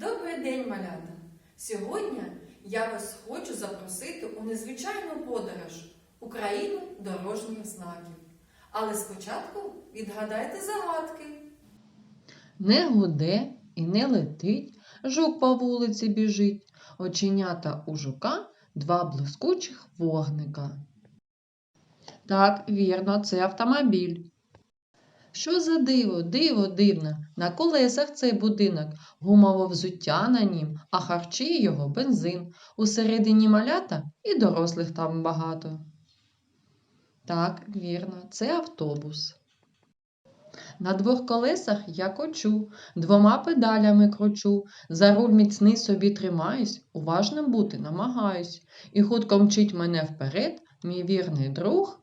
Добрий день, малята! Сьогодні я вас хочу запросити у незвичайну подорож Україну дорожніх знаків. Але спочатку відгадайте загадки. Не гуде і не летить, жук по вулиці біжить, оченята у жука два блискучих вогника. Так, вірно, це автомобіль. Що за диво, диво дивне, на колесах цей будинок, гумове взуття на нім, а харчі його бензин. Усередині малята і дорослих там багато. Так, вірно, це автобус. На двох колесах я кочу, двома педалями кручу, за руль міцний собі тримаюсь, уважним бути намагаюсь, і хутко мчить мене вперед, мій вірний друг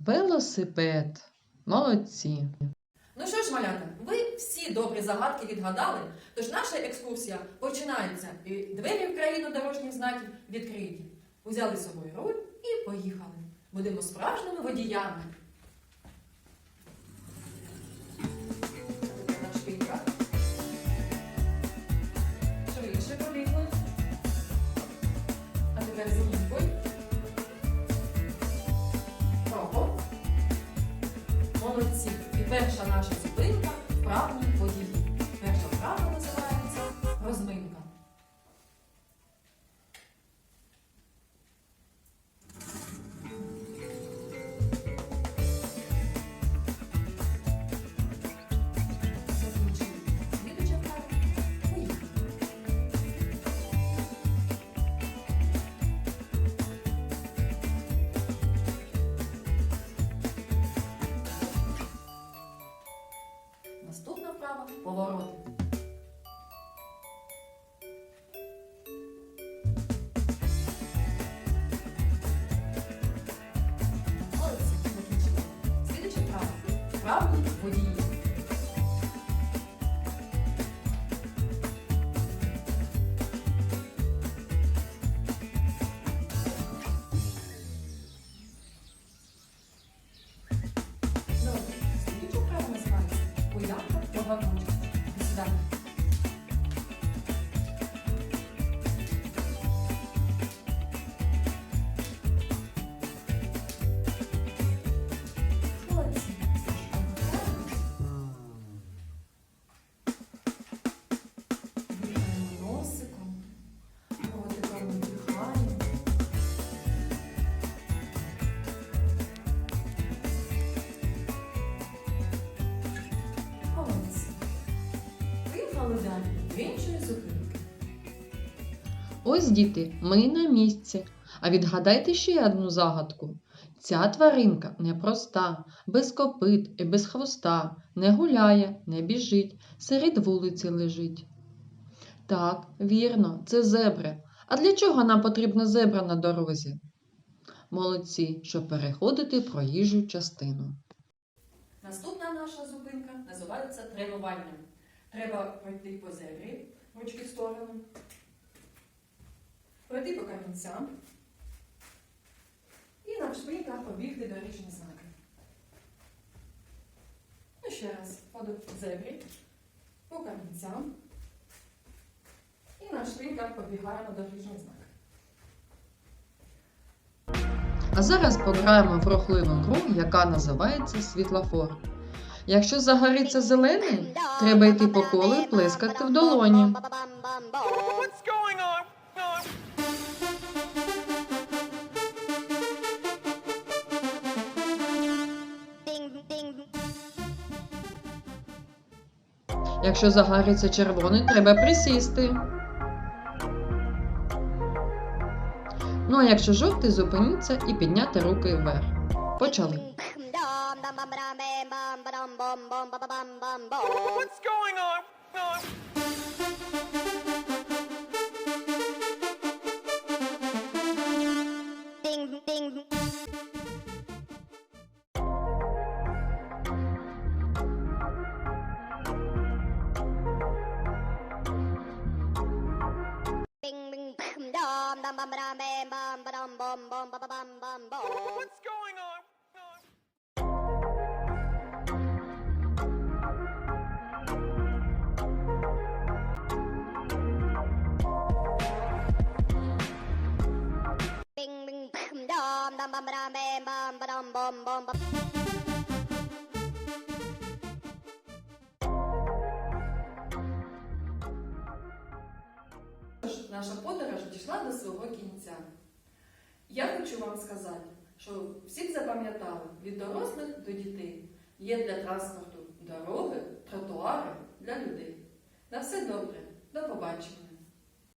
велосипед. Молодці. Ну що ж, малята, ви всі добрі загадки відгадали, тож наша екскурсія починається і двері в країну дорожніх знаків відкриті. Узяли з собою руль і поїхали. Будемо справжніми водіями. Молодці. І перша наша зупинка в водії. Закінчили. Слідуюча вправа. Вправні водії. Добре. Слідуюча вправа називається Уявка по вагончику. Далі до іншої зупинки. Ось діти, ми на місці. А відгадайте ще одну загадку. Ця тваринка непроста, без копит і без хвоста, не гуляє, не біжить, серед вулиці лежить. Так, вірно, це зебри. А для чого нам потрібна зебра на дорозі? Молодці, щоб переходити проїжджу частину. Наступна наша зупинка називається тренувальним. Треба пройти по зебрі, ручки в сторону, пройти по камінцям і на шпиньках побігти дорічні знаки. Ну, ще раз, по зебрі, по камінцям і на шпиньках побігаємо дорічні знаки. А зараз пограємо в рухливу гру, яка називається світлофор. Якщо загориться зелений, треба йти по колу і плескати в долоні. Якщо загориться червоний, треба присісти. Ну а якщо жовтий, зупиніться і підняти руки вверх. Почали. bum bum bum bum bum bum. What's going on? What's going on? Наша подорож дійшла до свого кінця. Я хочу вам сказати, що всіх запам'ятали від дорослих до дітей є для транспорту дороги, тротуари для людей. На все добре, до побачення!